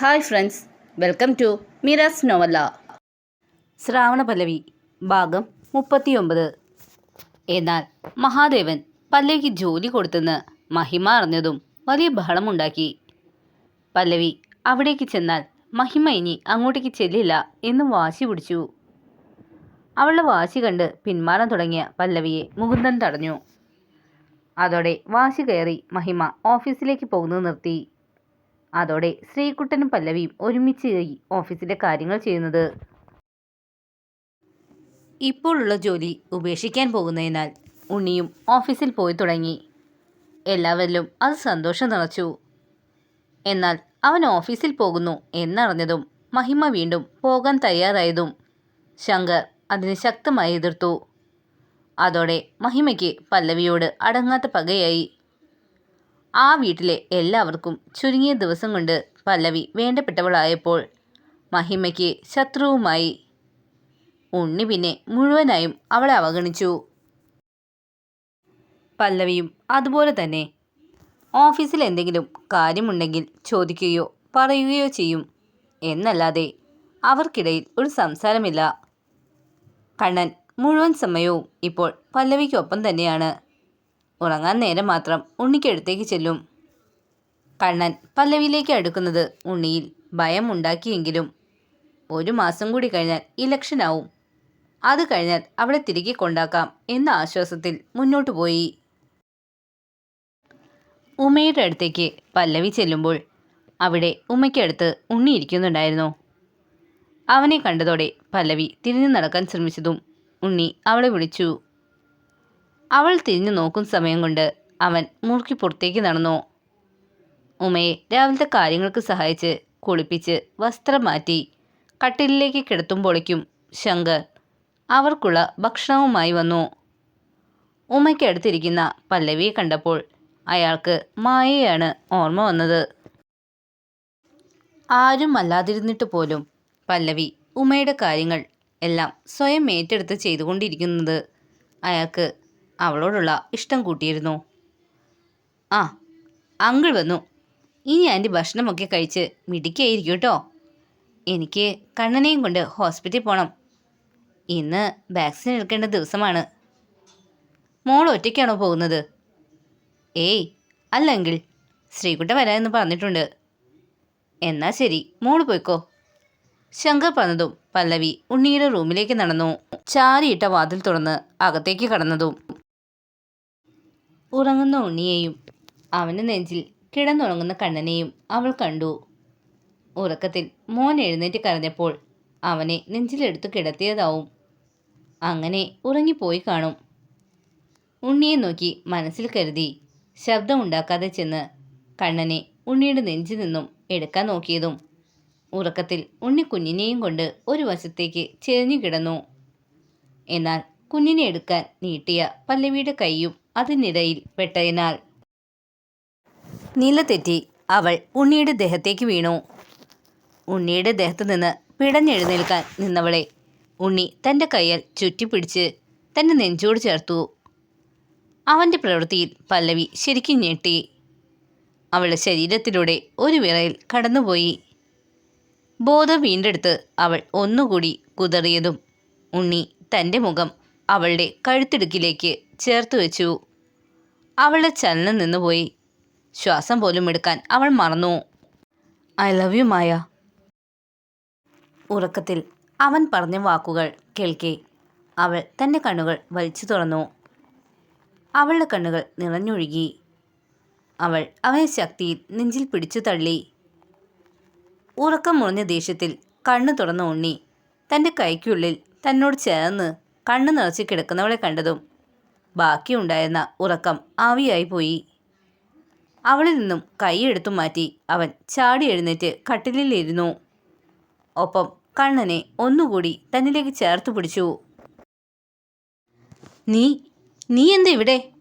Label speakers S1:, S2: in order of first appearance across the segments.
S1: Hi friends welcome to mirrors novella Shravana Pallavi ഭാഗം മുപ്പത്തിയൊമ്പത്. എന്നാൽ മഹാദേവൻ പല്ലവിക്ക് ജോലി കൊടുത്തെന്ന് മഹിമ അറിഞ്ഞതും വലിയ ബഹളമുണ്ടാക്കി. പല്ലവി അവിടേക്ക് ചെന്നാൽ മഹിമ ഇനി അങ്ങോട്ടേക്ക് ചെല്ലില്ല എന്നും വാശി പിടിച്ചു. അവളുടെ വാശി കണ്ട് പിന്മാറാൻ തുടങ്ങിയ പല്ലവിയെ മുകുന്ദൻ തടഞ്ഞു. അതോടെ വാശി കയറി മഹിമ ഓഫീസിലേക്ക് പോകുന്നത് നിർത്തി. അതോടെ ശ്രീകുട്ടനും പല്ലവിയും ഒരുമിച്ച് ഓഫീസിലെ കാര്യങ്ങൾ ചെയ്യുന്നത്. ഇപ്പോഴുള്ള ജോലി ഉപേക്ഷിക്കാൻ പോകുന്നതിനാൽ ഉണ്ണിയും ഓഫീസിൽ പോയി തുടങ്ങി. എല്ലാവരിലും അത് സന്തോഷം നിറച്ചു. എന്നാൽ അവൻ ഓഫീസിൽ പോകുന്നു എന്നറിഞ്ഞതും മഹിമ വീണ്ടും പോകാൻ തയ്യാറായതും ശങ്കർ അതിനെ ശക്തമായി എതിർത്തു. അതോടെ മഹിമയ്ക്ക് പല്ലവിയോട് അടങ്ങാത്ത പകയായി. ആ വീട്ടിലെ എല്ലാവർക്കും ചുരുങ്ങിയ ദിവസം കൊണ്ട് പല്ലവി വേണ്ടപ്പെട്ടവളായപ്പോൾ മഹിമയ്ക്ക് ശത്രുവുമായി. ഉണ്ണി പിന്നെ മുഴുവനായും അവളെ അവഗണിച്ചു. പല്ലവിയും അതുപോലെ തന്നെ ഓഫീസിൽ എന്തെങ്കിലും കാര്യമുണ്ടെങ്കിൽ ചോദിക്കുകയോ പറയുകയോ ചെയ്യും. എന്നല്ലാതെ അവർക്കിടയിൽ ഒരു സംസാരമില്ല. കണ്ണൻ മുഴുവൻ സമയവും ഇപ്പോൾ പല്ലവിക്കൊപ്പം തന്നെയാണ്. ഉറങ്ങാൻ നേരം മാത്രം ഉണ്ണിക്കടുത്തേക്ക് ചെല്ലും. കണ്ണൻ പല്ലവിയിലേക്ക് അടുക്കുന്നത് ഉണ്ണിയിൽ ഭയം ഉണ്ടാക്കിയെങ്കിലും ഒരു മാസം കൂടി കഴിഞ്ഞാൽ ഇലക്ഷനാവും. അത് കഴിഞ്ഞാൽ അവളെ തിരികെ കൊണ്ടാക്കാം എന്ന ആശ്വാസത്തിൽ മുന്നോട്ടു പോയി. ഉമ്മയുടെ അടുത്തേക്ക് പല്ലവി ചെല്ലുമ്പോൾ അവിടെ ഉമ്മയ്ക്കടുത്ത് ഉണ്ണി ഇരിക്കുന്നുണ്ടായിരുന്നു. അവനെ കണ്ടതോടെ പല്ലവി തിരിഞ്ഞു നടക്കാൻ ശ്രമിച്ചതും ഉണ്ണി അവളെ വിളിച്ചു. അവൾ തിരിഞ്ഞു നോക്കും സമയം കൊണ്ട് അവൻ മുറുക്കി പുറത്തേക്ക് നടന്നു. ഉമയെ രാവിലത്തെ കാര്യങ്ങൾക്ക് സഹായിച്ച് കുളിപ്പിച്ച് വസ്ത്രം മാറ്റി കട്ടിലിലേക്ക് കിടത്തുമ്പോഴേക്കും ശങ്കർ അവർക്കുള്ള ഭക്ഷണവുമായി വന്നു. ഉമയ്ക്കടുത്തിരിക്കുന്ന പല്ലവിയെ കണ്ടപ്പോൾ അയാൾക്ക് മായയാണ് ഓർമ്മ വന്നത്. ആരും അല്ലാതിരുന്നിട്ട് പോലും പല്ലവി ഉമ്മയുടെ കാര്യങ്ങൾ എല്ലാം സ്വയം ഏറ്റെടുത്ത് ചെയ്തുകൊണ്ടിരിക്കുന്നത് അയാൾക്ക് അവളോടുള്ള ഇഷ്ടം കൂട്ടിയിരുന്നു. ആ അങ്കിൾ വന്നു. ഇനി ആന്റി ഭക്ഷണമൊക്കെ കഴിച്ച് മിടിക്കായിരിക്കും കേട്ടോ. എനിക്ക് കണ്ണനെയും കൊണ്ട് ഹോസ്പിറ്റലിൽ പോകണം ഇന്ന് വാക്സിൻ എടുക്കേണ്ട ദിവസമാണ്. മോൾ ഒറ്റയ്ക്കാണോ പോകുന്നത്? ഏയ് അല്ലെങ്കിൽ ശ്രീകുട്ട വരാമെന്ന് പറഞ്ഞിട്ടുണ്ട്. എന്നാ ശരി മോൾ പോയിക്കോ. ശങ്കർ പറഞ്ഞതും പല്ലവി ഉണ്ണിയുടെ റൂമിലേക്ക് നടന്നു. ചാരിയിട്ട വാതിൽ തുറന്ന് അകത്തേക്ക് കടന്നതും ഉറങ്ങുന്ന ഉണ്ണിയെയും അവന്റെ നെഞ്ചിൽ കിടന്നുറങ്ങുന്ന കണ്ണനെയും അവൾ കണ്ടു. ഉറക്കത്തിൽ മോൻ എഴുന്നേറ്റ് കരഞ്ഞപ്പോൾ അവനെ നെഞ്ചിലെടുത്ത് കിടത്തിയതാവും. അങ്ങനെ ഉറങ്ങിപ്പോയി കാണും. ഉണ്ണിയെ നോക്കി മനസ്സിൽ കരുതി ശബ്ദമുണ്ടാക്കാതെ ചെന്ന് കണ്ണനെ ഉണ്ണിയുടെ നെഞ്ചിൽ നിന്നും എടുക്കാൻ നോക്കിയതും ഉറക്കത്തിൽ ഉണ്ണി കുഞ്ഞിനെയും കൊണ്ട് ഒരു വശത്തേക്ക് ചെരിഞ്ഞു കിടന്നു. എന്നാൽ കുഞ്ഞിനെ എടുക്കാൻ നീട്ടിയ പല്ലവിയുടെ കൈയും അതിനിടയിൽ പെട്ടതിനാൽ നിലതെറ്റി അവൾ ഉണ്ണിയുടെ ദേഹത്തേക്ക് വീണു. ഉണ്ണിയുടെ ദേഹത്ത് നിന്ന് പിടഞ്ഞെഴുന്നേൽക്കാൻ നിന്നവളെ ഉണ്ണി തന്റെ കയ്യൽ ചുറ്റിപ്പിടിച്ച് തന്റെ നെഞ്ചോട് ചേർത്തു. അവന്റെ പ്രവൃത്തിയിൽ പല്ലവി ശരിക്കും ഞെട്ടി. അവളുടെ ശരീരത്തിലൂടെ ഒരു വിറയിൽ കടന്നുപോയി. ബോധം വീണ്ടെടുത്ത് അവൾ ഒന്നുകൂടി കുതറിയതും ഉണ്ണി തന്റെ മുഖം അവളുടെ കഴുത്തിടുക്കിലേക്ക് ചേർത്ത് വെച്ചു. അവളുടെ ചലനം നിന്നുപോയി. ശ്വാസം പോലും എടുക്കാൻ അവൾ മറന്നു. I love you Maya. ഉറക്കത്തിൽ അവൻ പറഞ്ഞ വാക്കുകൾ കേൾക്കെ. അവൾ തന്റെ കണ്ണുകൾ വലിച്ചു തുറന്നു. അവളുടെ കണ്ണുകൾ നിറഞ്ഞൊഴുകി. അവൾ അവനെ ശക്തിയിൽ നെഞ്ചിൽ പിടിച്ചു തള്ളി. ഉറക്കം മുറിഞ്ഞ ദേഷ്യത്തിൽ കണ്ണു തുറന്ന ഉണ്ണി. തന്റെ കൈക്കുള്ളിൽ തന്നോട് ചേർന്ന് കണ്ണു നിറച്ച് കിടക്കുന്നവളെ കണ്ടതും ബാക്കിയുണ്ടായിരുന്ന ഉറക്കം ആവിയായി പോയി. അവളിൽ നിന്നും കൈയെടുത്തു മാറ്റി അവൻ ചാടി എഴുന്നേറ്റ് കട്ടിലിലിരുന്നു. ഒപ്പം കണ്ണനെ ഒന്നുകൂടി തന്നിലേക്ക് ചേർത്ത് പിടിച്ചു. നീ നീ എന്താ ഇവിടെ?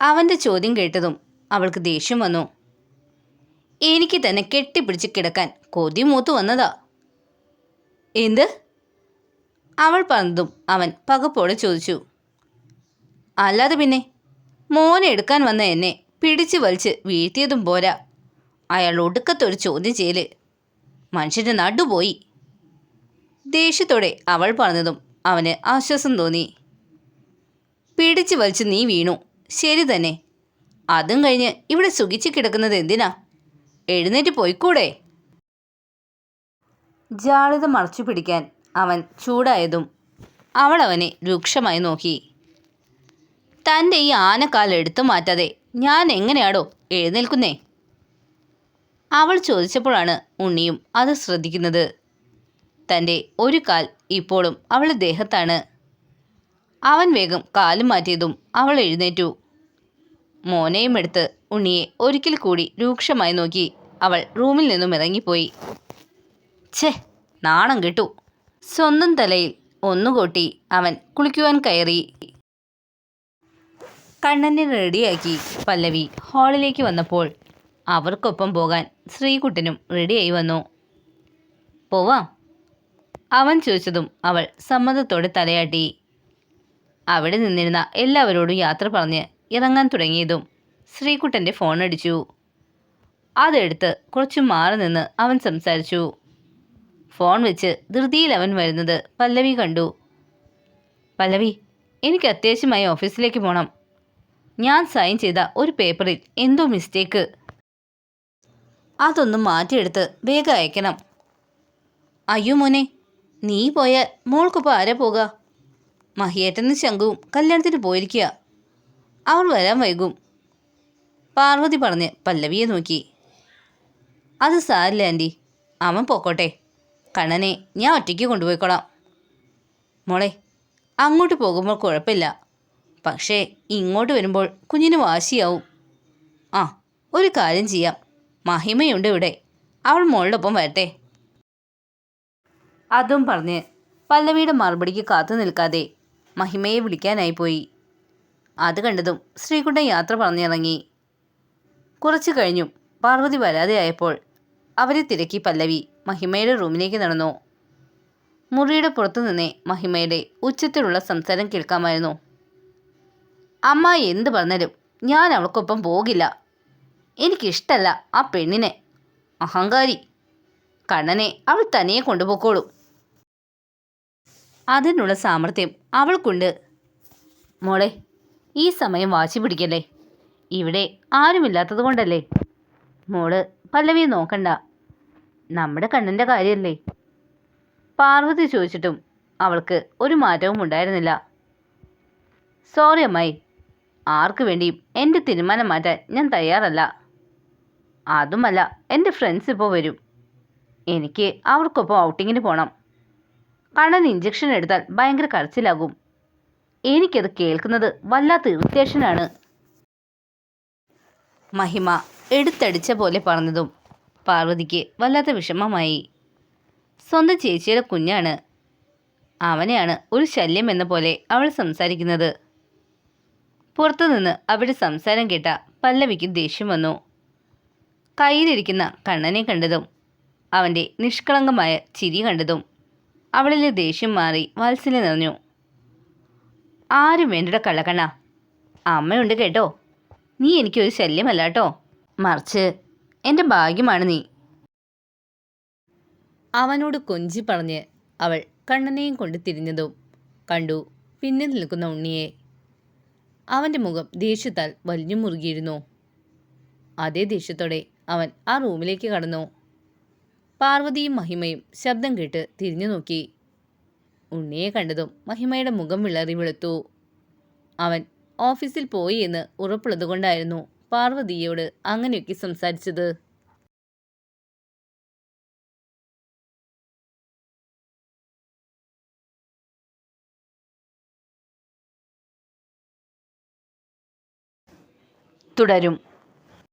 S1: അവന്റെ ചോദ്യം കേട്ടതും അവൾക്ക് ദേഷ്യം വന്നു. എനിക്ക് തന്നെ കെട്ടിപ്പിടിച്ച് കിടക്കാൻ കൊതി മൂത്ത് വന്നതാ. എന്ത്? അവൾ പറഞ്ഞതും അവൻ പകപ്പോടെ ചോദിച്ചു. അല്ലാതെ പിന്നെ. മോനെ എടുക്കാൻ വന്ന എന്നെ പിടിച്ചു വലിച്ച് വീഴ്ത്തിയതും പോരാ. അയാൾ ഒടുക്കത്തൊരു ചോദ്യം ചെയ്യൽ. മനുഷ്യന്റെ നടുപോയി. ദേഷ്യത്തോടെ അവൾ പറഞ്ഞതും അവന് ആശ്വാസം തോന്നി. പിടിച്ചു വലിച്ച് നീ വീണു. ശരി തന്നെ. അതും കഴിഞ്ഞ് ഇവിടെ സുഖിച്ച് കിടക്കുന്നത് എന്തിനാ? എഴുന്നേറ്റ് പോയിക്കൂടെ? ജാളിത മറച്ചു പിടിക്കാൻ അവൻ ചൂടായതും അവൾ അവനെ രൂക്ഷമായി നോക്കി. തന്റെ ഈ ആനക്കാൽ എടുത്തു മാറ്റാതെ ഞാൻ എങ്ങനെയാടോ എഴുന്നേൽക്കുന്നേ? അവൾ ചോദിച്ചപ്പോഴാണ് ഉണ്ണിയും അത് ശ്രദ്ധിക്കുന്നത്. തന്റെ ഒരു കാൽ ഇപ്പോഴും അവളുടെ ദേഹത്താണ്. അവൻ വേഗം കാലും മാറ്റിയതും അവൾ എഴുന്നേറ്റു. മോനെയും എടുത്ത് ഉണ്ണിയെ ഒരിക്കൽ കൂടി രൂക്ഷമായി നോക്കി അവൾ റൂമിൽ നിന്നും ഇറങ്ങിപ്പോയി. ഛേ നാണം കിട്ടു. സ്വന്തം തലയിൽ ഒന്നുകൊട്ടി അവൻ കുളിക്കുവാൻ കയറി കണ്ണനെ റെഡിയാക്കി പല്ലവി ഹാളിലേക്ക് വന്നപ്പോൾ അവർക്കൊപ്പം പോകാൻ ശ്രീകുട്ടനും റെഡിയായി വന്നു. പോവാം അവൻ ചോദിച്ചതും അവൾ സമ്മതത്തോടെ തലയാട്ടി. അവിടെ നിന്നിരുന്ന എല്ലാവരോടും യാത്ര പറഞ്ഞ് ഇറങ്ങാൻ തുടങ്ങിയതും ശ്രീകുട്ടന്റെ ഫോൺ അടിച്ചു. അതെടുത്ത് കുറച്ച് മാറി നിന്ന് അവൻ സംസാരിച്ചു. ഫോൺ വെച്ച് ധൃതിയിൽ അവൻ വരുന്നത് പല്ലവി കണ്ടു. പല്ലവി എനിക്ക് അത്യാവശ്യമായി ഓഫീസിലേക്ക് പോകണം ഞാൻ സൈൻ ചെയ്ത ഒരു പേപ്പറിൽ എന്തോ മിസ്റ്റേക്ക് അതൊന്ന് മാറ്റിയെടുത്ത് വേഗം അയക്കണം. അയ്യോ മോനെ നീ പോയാൽ മോൾക്കൊപ്പം ആരാ പോക? മഹിയേട്ടനും ശംഖുവും കല്യാണത്തിന് പോയിരിക്കുക അവൾ വരാൻ വൈകും. പാർവതി പറഞ്ഞ് പല്ലവിയെ നോക്കി. അത് സാരില്ല ആന്റി അവൻ പോക്കോട്ടെ. കണ്ണനെ ഞാൻ ഒറ്റയ്ക്ക് കൊണ്ടുപോയിക്കോളാം. മോളെ അങ്ങോട്ട് പോകുമ്പോൾ കുഴപ്പമില്ല. പക്ഷേ ഇങ്ങോട്ട് വരുമ്പോൾ കുഞ്ഞിന് വാശിയാവും. ആ ഒരു കാര്യം ചെയ്യാം. മഹിമയുണ്ട് ഇവിടെ. അവൾ മോളുടെ ഒപ്പം വരട്ടെ. അതും പറഞ്ഞ് പല്ലവിയുടെ മറുപടിക്ക് കാത്തു നിൽക്കാതെ മഹിമയെ വിളിക്കാനായി പോയി. അത് കണ്ടതും ശ്രീകുട്ടൻ യാത്ര പറഞ്ഞിറങ്ങി. കുറച്ചു കഴിഞ്ഞും പാർവതി വരാതെയായപ്പോൾ അവരെ തിരക്കി പല്ലവി മഹിമയുടെ റൂമിലേക്ക് നടന്നു. മുറിയുടെ പുറത്തുനിന്നേ മഹിമയുടെ ഉച്ചത്തിലുള്ള സംസാരം കേൾക്കാമായിരുന്നു. അമ്മ എന്ത് പറഞ്ഞാലും ഞാൻ അവൾക്കൊപ്പം പോകില്ല. എനിക്കിഷ്ടല്ല ആ പെണ്ണിനെ. അഹങ്കാരി. കണ്ണനെ അവൾ തനിയെ കൊണ്ടുപോക്കോളൂ. അതിനുള്ള സാമർഥ്യം അവൾക്കുണ്ട്. മോളെ ഈ സമയം വാശി പിടിക്കല്ലേ? ഇവിടെ ആരുമില്ലാത്തത് കൊണ്ടല്ലേ? മോൾ പല്ലവിയെ നോക്കണ്ട. നമ്മുടെ കണ്ണന്റെ കാര്യമല്ലേ പാർവതി ചോദിച്ചിട്ടും അവൾക്ക് ഒരു മാറ്റവും ഉണ്ടായിരുന്നില്ല. സോറി അമ്മായി ആർക്കു വേണ്ടിയും എന്റെ തീരുമാനം മാറ്റാൻ ഞാൻ തയ്യാറല്ല. അതുമല്ല എന്റെ ഫ്രണ്ട്സ് ഇപ്പോൾ വരും. എനിക്ക് അവർക്കൊപ്പം ഔട്ടിങ്ങിന് പോകണം കണ്ണൻ ഇഞ്ചക്ഷൻ എടുത്താൽ ഭയങ്കര കരച്ചിലാകും. എനിക്കത് കേൾക്കുന്നത് വല്ലാത്ത ഇറിറ്റേഷനാണ് മഹിമ എടുത്തടിച്ച പോലെ പറഞ്ഞതും പാർവതിക്ക് വല്ലാത്ത വിഷമമായി. സ്വന്തം ചേച്ചിയുടെ കുഞ്ഞാണ്. അവനെയാണ് ഒരു ശല്യം എന്ന പോലെ അവൾ സംസാരിക്കുന്നത്. പുറത്തുനിന്ന് അവിടെ സംസാരം കേട്ട പല്ലവിക്ക് ദേഷ്യം വന്നു. കയ്യിലിരിക്കുന്ന കണ്ണനെ കണ്ടതും അവന്റെ നിഷ്കളങ്കമായ ചിരി കണ്ടതും അവളിലെ ദേഷ്യം മാറി വാത്സല്യം നിറഞ്ഞു. ആരും വേണ്ടട കള്ളക്കണ്ണ. അമ്മയുണ്ട് കേട്ടോ. നീ എനിക്കൊരു ശല്യമല്ല കേട്ടോ. മറിച്ച് എന്റെ ഭാഗ്യമാണ് നീ. അവനോട് കൊഞ്ചി പറഞ്ഞ് അവൾ കണ്ണനെയും കൊണ്ട് തിരിഞ്ഞതും കണ്ടു. പിന്നിൽ നിൽക്കുന്ന ഉണ്ണിയെ അവന്റെ മുഖം ദേഷ്യത്താൽ വലിഞ്ഞു മുറുകിയിരുന്നു. അതേ ദേഷ്യത്തോടെ അവൻ ആ റൂമിലേക്ക് കടന്നു. പാർവതിയും മഹിമയും ശബ്ദം കേട്ട് തിരിഞ്ഞു നോക്കി. ഉണ്ണിയെ കണ്ടതും മഹിമയുടെ മുഖം വിളറി വെളുത്തു. അവൻ ഓഫീസിൽ പോയി എന്ന് ഉറപ്പുള്ളതുകൊണ്ടായിരുന്നു പാർവതിയോട് അങ്ങനെയൊക്കെ സംസാരിച്ചത്. തുടരും